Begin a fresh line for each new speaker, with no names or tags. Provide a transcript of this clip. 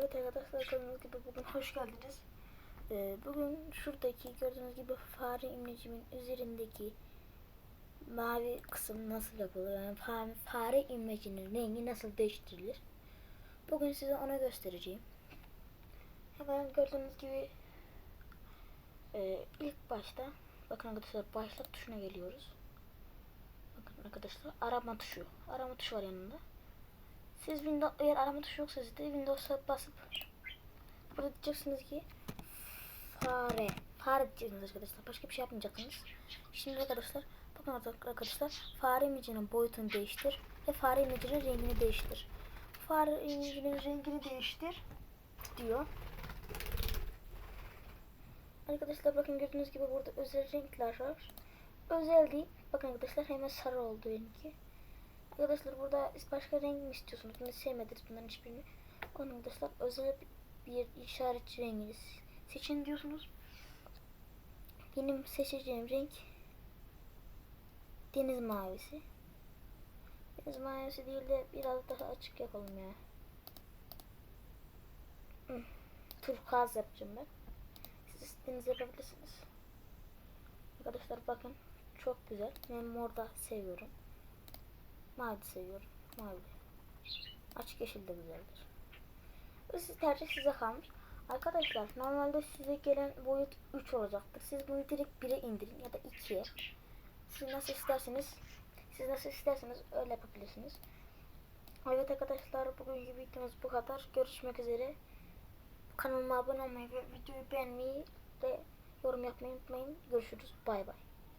Evet arkadaşlar gördüğünüz gibi bugün hoş geldiniz. Ee, bugün şuradaki gördüğünüz gibi fare imlecimin üzerindeki mavi kısım nasıl yapılır? Yani fa- fare imlecinin rengi nasıl değiştirilir? Bugün size onu göstereceğim. Hemen gördüğünüz gibi e, ilk başta bakın arkadaşlar başlat tuşuna geliyoruz. Bakın arkadaşlar arama tuşu. Arama tuşu var yanında. Siz Windows eğer arama tuşu yoksa sizde Windows'a basıp burada diyeceksiniz ki fare fare diyeceksiniz arkadaşlar. Başka bir şey yapmayacaksınız. Şimdi arkadaşlar bakın arkadaşlar fare imlecinin boyutunu değiştir ve fare imlecinin rengini değiştir. Fare imlecinin rengini değiştir diyor. Arkadaşlar bakın gördüğünüz gibi burada özel renkler var. Özel değil. Bakın arkadaşlar hemen sarı oldu rengi. Arkadaşlar burada başka renk mi istiyorsunuz? Bunu sevmediniz bunların hiçbirini. Onun arkadaşlar özel bir işaret rengini seçin diyorsunuz. Benim seçeceğim renk deniz mavisi. Deniz mavisi değil de biraz daha açık yapalım ya. Hı. Turkuaz yapacağım ben. Siz istediğiniz yapabilirsiniz. Arkadaşlar bakın çok güzel. Ben morda seviyorum. Mavi seviyorum. Mavi. Açık yeşil de güzeldir. Bu siz tercih size kalmış. Arkadaşlar normalde size gelen boyut 3 olacaktır. Siz bunu direkt 1'e indirin ya da 2'ye. Siz nasıl isterseniz siz nasıl isterseniz öyle yapabilirsiniz. Evet arkadaşlar bugünkü videomuz bu kadar. Görüşmek üzere. Kanalıma abone olmayı ve videoyu beğenmeyi ve yorum yapmayı unutmayın. Görüşürüz. Bay bay.